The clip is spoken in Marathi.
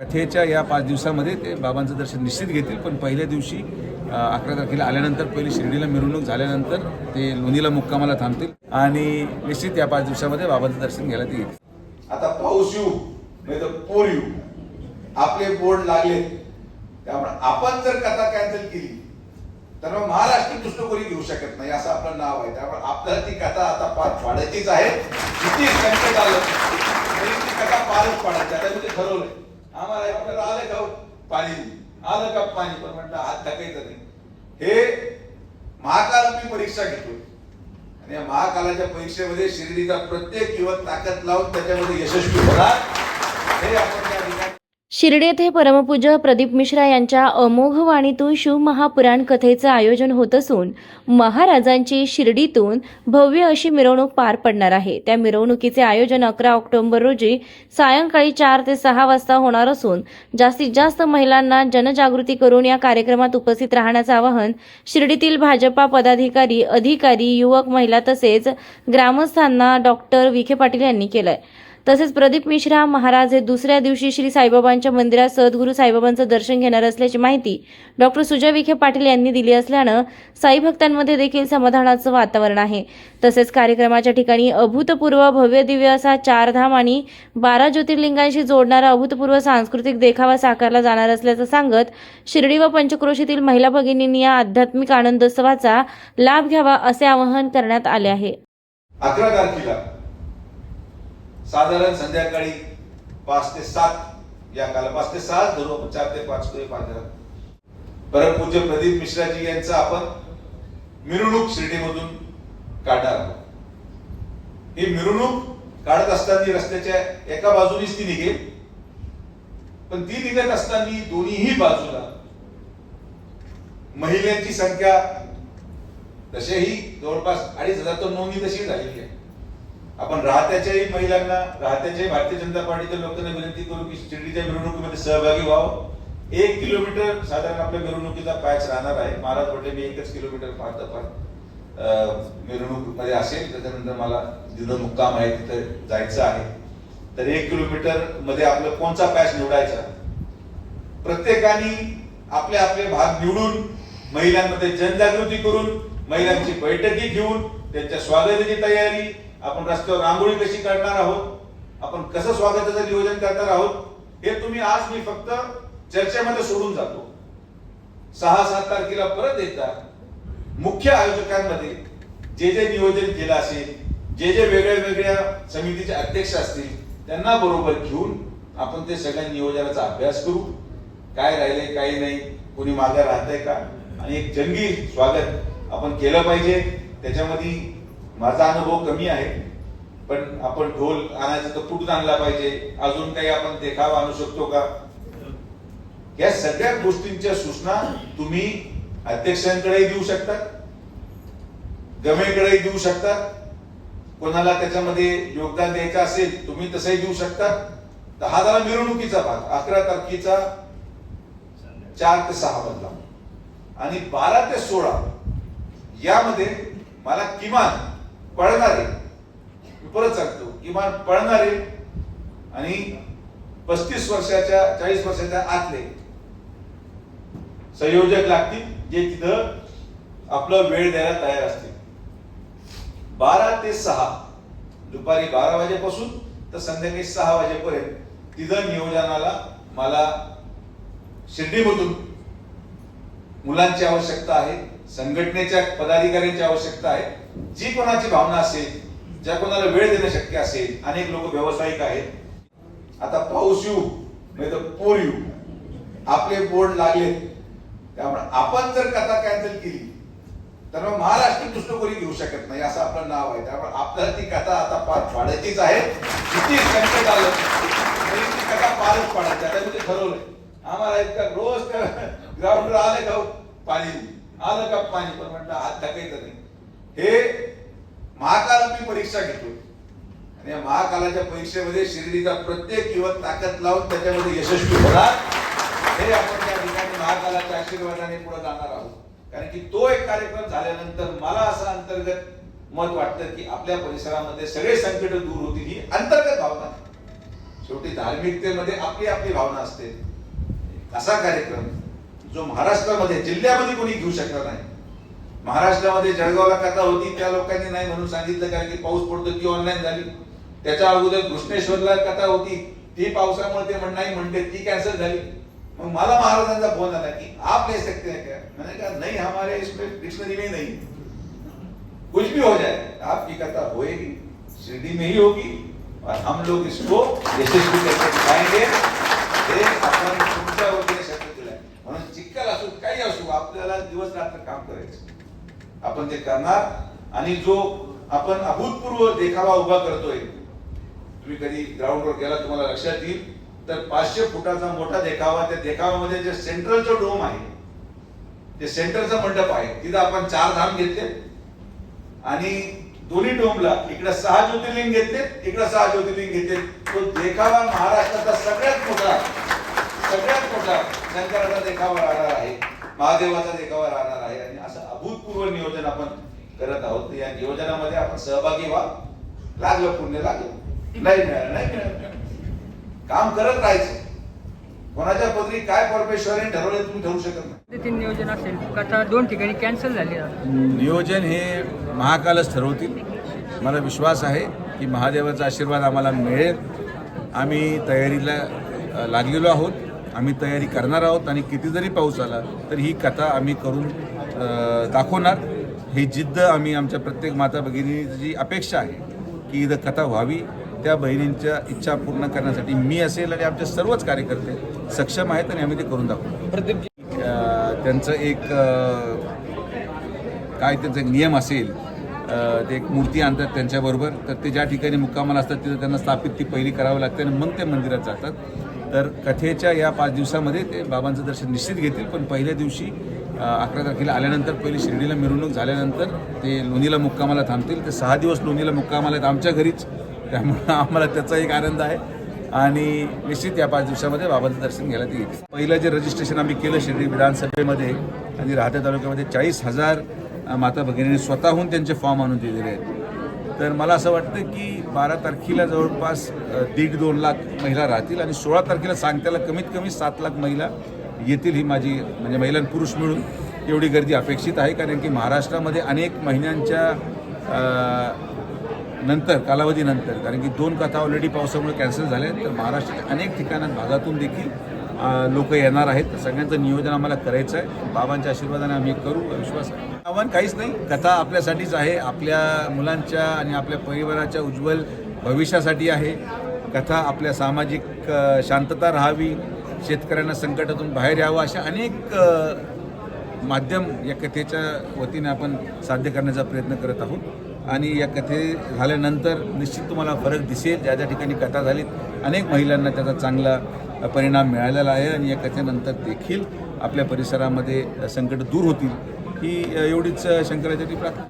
कथेच्या या पाच दिवसामध्ये ते बाबांचं दर्शन निश्चित घेतील पण पहिल्या दिवशी अकरा तारखेला आल्यानंतर पहिली शिर्डीला मिरवणूक झाल्यानंतर ते लोणीला मुक्कामाला थांबतील आणि निश्चित या पाच दिवसामध्ये बाबांचं दर्शन घ्यायला ते येतील आता पाऊस येऊ नाही तर पूर येऊ. आपले बोर्ड लागले. त्यामुळे आपण जर कथा कॅन्सल केली तर मग महाराष्ट्र दुसरं कोणी घेऊ शकत नाही असं आपलं नाव आहे. त्यामुळे आपल्याला ती कथा आता पार पाडायचीच आहे. किती संकट आलं ती कथा पारच पाडायची आता मी ते ठरवलंय. आम्हाला आपल्याला आलं का हो? पाणी आलं का पाणी? पण म्हटलं हात टाकायचं नाही. हे महाकाल मी परीक्षा घेतोय. आणि या महाकालाच्या परीक्षेमध्ये शिर्डीचा प्रत्येक युवक ताकद लावून त्याच्यामध्ये यशस्वी होणार. हे आपण शिर्डी येथे परमपूज्य प्रदीप मिश्रा यांच्या अमोघ वाणीतून शिवमहापुराण कथेचं आयोजन होत असून महाराजांची शिर्डीतून भव्य अशी मिरवणूक पार पडणार आहे. त्या मिरवणुकीचे आयोजन अकरा ऑक्टोबर रोजी सायंकाळी चार ते सहा वाजता होणार असून जास्तीत जास्त महिलांना जनजागृती करून या कार्यक्रमात उपस्थित राहण्याचं आवाहन शिर्डीतील भाजपा पदाधिकारी अधिकारी युवक महिला तसेच ग्रामस्थांना डॉक्टर विखे पाटील यांनी केलं आहे तसेच प्रदीप मिश्रा महाराज हे दुसऱ्या दिवशी श्री साईबाबांच्या मंदिरात सद्गुरू साईबाबांचं दर्शन घेणार असल्याची माहिती डॉक्टर सुजय विखे पाटील यांनी दिली असल्यानं साई भक्तांमध्ये देखील समाधानाचं वातावरण आहे. तसेच कार्यक्रमाच्या ठिकाणी अभूतपूर्व भव्य दिव्य असा चारधाम आणि बारा ज्योतिर्लिंगांशी जोडणारा अभूतपूर्व सांस्कृतिक देखावा साकारला जाणार असल्याचं सांगत शिर्डी व पंचक्रोशीतील महिला भगिनींनी या आध्यात्मिक आनंदोत्सवाचा लाभ घ्यावा असे आवाहन करण्यात आले आहे. अकरा तारखेला साधारण संध्याकाळी पाच ते सात या काला पाच ते सात धरू आपण चार ते पाच किंवा पाच परमपूज्य प्रदीप मिश्राजी यांचं आपण मिरवणूक शिर्डीमधून काढणार आहोत. ही मिरवणूक काढत असताना रस्त्याच्या एका बाजूनीच ती निघेल पण ती निघत असताना दोन्हीही बाजूला महिलांची संख्या तसेही जवळपास अडीच हजार तर नोंदणी तशी झालेली आहे. आपण राहत्याच्याही महिलांना राहत्याच्याही भारतीय जनता पार्टीच्या लोकांना विनंती करू की शिर्डीच्या मिरवणुकीमध्ये सहभागी व्हावं. एक किलोमीटर साधारण आपल्या मिरवणुकीचा पॅच राहणार आहे. महाराज पटेल मी एकच किलोमीटर फार तर फार असेल त्याच्यानंतर मला जिथं मुक्काम आहे तिथं जायचं आहे. तर एक किलोमीटरमध्ये आपलं कोणचा पॅच निवडायचा? प्रत्येकाने आपले आपले भाग निवडून महिलांमध्ये जनजागृती करून महिलांची बैठकी घेऊन त्यांच्या स्वागताची तयारी आपण रस्त्यावर रांगोळी कशी काढणार आहोत? आपण कसं स्वागताचं नियोजन करणार आहोत? हे तुम्ही आज मी फक्त चर्चेमध्ये सोडून जातो. सहा सात तारखेला परत येतात मुख्य आयोजकांमध्ये जे जे नियोजन केलं असेल जे जे वेगळ्या वेगळ्या समितीचे अध्यक्ष असतील त्यांना बरोबर घेऊन आपण ते सगळ्या नियोजनाचा अभ्यास करू. काय राहिले काही नाही कोणी मागे राहतंय का? आणि एक जंगी स्वागत आपण केलं पाहिजे. त्याच्यामध्ये माझा अनुभव कमी आहे पण आपण ढोल आणायचं तर कुठून आणला पाहिजे? अजून काही आपण देखावा आणू शकतो का? या सगळ्या गोष्टींच्या सूचना तुम्ही अध्यक्षांकडेही देऊ शकता गमेकडेही देऊ शकता कोणाला त्याच्यामध्ये योगदान द्यायचं असेल तुम्ही तसंही देऊ शकता तर हा झाला मिरवणुकीचा भाग अकरा तारखेचा चार ते सहा मधला आणि बारा ते सोळा यामध्ये मला किमान पळणारे. मी परत सांगतो किमान पळणारे आणि पस्तीस वर्षाच्या चाळीस वर्षाच्या आतले संयोजक लागतील जे तिथं आपलं वेळ द्यायला तयार असतील. बारा ते सहा दुपारी बारा वाजेपासून तर संध्याकाळी सहा वाजेपर्यंत तिथं नियोजनाला मला शिर्डीमधून मुलांची आवश्यकता आहे संघटनेच्या पदाधिकाऱ्यांची आवश्यकता आहे जी कोणाची भावना असेल ज्या कोणाला वेळ देणं शक्य असेल अनेक लोक व्यावसायिक आहेत. आता पाऊस येऊ नाही तर पूर येऊ. आपले बोर्ड लागले. त्यामुळे आपण जर कथा कॅन्सल केली तर मग महाराष्ट्र दुसरं कोणी घेऊ शकत नाही असं आपलं नाव आहे. त्यामुळे आपल्याला ती कथा आता पार पाडायचीच आहे. किती संकट आलं. तरी ती कथा पारच पाडायची आता मी ते ठरवलंय. आम्हाला इतका रोज ग्राउंडवर आलं का हो? पाणी. आलं का पाणी? पण म्हटलं हात टाकायचं नाही. हे महाकाल मी परीक्षा घेतो आणि या महाकालाच्या परीक्षेमध्ये शिर्डीचा प्रत्येक युवक ताकद लावून त्याच्यामध्ये यशस्वी होणार. हे आपण त्या ठिकाणी महाकालाच्या आशीर्वादाने पुढे जाणार आहोत. कारण की तो एक कार्यक्रम झाल्यानंतर मला असं अंतर्गत मत वाटतं की आपल्या परिसरामध्ये सगळे संकट दूर होतील ही अंतर्गत भावना शेवटी धार्मिकतेमध्ये आपली आपली भावना असते. असा कार्यक्रम जो महाराष्ट्रामध्ये जिल्ह्यामध्ये कोणी घेऊ शकणार नाही महाराष्ट्रामध्ये जळगावला कथा होती, त्या लोकांनी नाही म्हणून सांगितलं, कारण की पाऊस पडतो ती ऑनलाईन झाली. त्याच्या अगोदर कृष्णेश्वरला कथा होती, ती पावसामुळे ते म्हण नाही म्हणते, ती कॅन्सल झाली. मग मला महाराजांचा फ़ोन आला की, आप ले सकते हैं क्या? मैंने कहा, नहीं, हमारे इसमें डिक्शनरी में नहीं कुछ भी हो जाए, आपकी कथा होएगी शिरडी में ही होगी, और हम लोग इसको यशस्वी करके दिखाएँगे आपण ते करणार आणि जो आपण अभूतपूर्व देखावा उभा करतोय तुम्ही कधी ग्राउंडवर गेला तुम्हाला लक्षात येईल तर पाचशे फुटाचा मोठा देखावा त्या देखावामध्ये जे सेंट्रलचं डोम आहे जे सेंटरचा मंडप आहे तिथं आपण चार धाम घेतले आणि दोन्ही डोमला इकडे सहा ज्योतिर्लिंग घेतले इकडे सहा ज्योतिर्लिंग घेतले. तो देखावा महाराष्ट्राचा सगळ्यात मोठा सगळ्यात मोठा शंकराचा देखावा राहणार आहे. महादेवाचा देखावा राहणार आहे आणि असं अभूतपूर्व नियोजन आपण करत आहोत. या नियोजनामध्ये आपण सहभागी व्हा. लागलं पुण्य लागलं. नाही मिळालं नाही मिळालं. काम करत राहायचं. कोणाच्या पदरी काय परमेश्वराने ठरवलं तुम्ही ठरवू शकत नाही. नियोजन असेल. कथा दोन ठिकाणी कॅन्सल झाली. नियोजन हे महाकालच ठरवतील. मला विश्वास आहे की महादेवाचा आशीर्वाद आम्हाला मिळेल. आम्ही तयारीला लागलेलो आहोत. आम्ही तयारी करणार आहोत आणि किती जरी पाऊस आला तर ही कथा आम्ही करून दाखवणार. ही जिद्द आम्ही आमच्या प्रत्येक माता भगिनीची जी अपेक्षा आहे की इथं कथा व्हावी. त्या बहिणींच्या इच्छा पूर्ण करण्यासाठी मी असेल आणि आमचे सर्वच कार्यकर्ते सक्षम आहेत आणि आम्ही ते करून दाखवू. अ, त्यांचं एक काय त्यांचा एक नियम असेल ते एक मूर्ती आणतात त्यांच्याबरोबर. तर ते ज्या ठिकाणी मुक्कामाला असतात तिथं त्यांना स्थापित ती पहिली करावी लागते आणि मग ते मंदिरात जातात. तर कथेच्या या पाच दिवसामध्ये ते बाबांचं दर्शन निश्चित घेतील. पण पहिल्या दिवशी अकरा तारखेला आल्यानंतर पहिली शिर्डीला मिरवणूक झाल्यानंतर ते लोणीला मुक्कामाला थांबतील. ते सहा दिवस लोणीला मुक्कामाला आहेत आमच्या घरीच. त्यामुळं आम्हाला त्याचा एक आनंद आहे. आणि निश्चित या पाच दिवसामध्ये बाबांचं दर्शन घ्यायला ते येतील पहिलं जे रजिस्ट्रेशन आम्ही केलं शिर्डी विधानसभेमध्ये आणि राहत्या तालुक्यामध्ये चाळीस हजार माता भगिनींनी स्वतःहून त्यांचे फॉर्म आणून दिलेले आहेत. तर मला असं वाटतं की बारा तारखेला जवळपास दीड दोन लाख महिला राहतील आणि सोळा तारखेला सांगत्याला कमीत कमी सात लाख महिला येतील ही माझी म्हणजे महिला आणि पुरुष मिळून एवढी गर्दी अपेक्षित आहे. कारण की महाराष्ट्रामध्ये अनेक महिन्यांच्या नंतर कालावधीनंतर कारण की दोन कथा ऑलरेडी पावसामुळे कॅन्सल झाल्या आहेत तर महाराष्ट्राच्या अनेक ठिकाणात भागातून देखील लोक येणार आहेत. सगळ्यांचं नियोजन आम्हाला करायचं आहे. बाबांच्या आशीर्वादाने आम्ही करू. विश्वास आहे आव्हान काहीच नाही. कथा आपल्यासाठीच आहे. आपल्या मुलांच्या आणि आपल्या परिवाराच्या उज्ज्वल भविष्यासाठी आहे. कथा आपल्या सामाजिक शांतता राहावी. शेतकऱ्यांना संकटातून बाहेर यावं अशा अनेक माध्यम या कथेच्या वतीने आपण साध्य करण्याचा प्रयत्न करत आहोत. आणि या कथे झाल्यानंतर निश्चित तुम्हाला फरक दिसेल. ज्या ज्या ठिकाणी कथा झालीत अनेक महिलांना त्याचा चांगला परिणाम मिळालेला आहे. आणि या कथेनंतर देखील आपल्या परिसरामध्ये संकट दूर होतील. ही एवढीच शंकराचार्य प्रार्थना.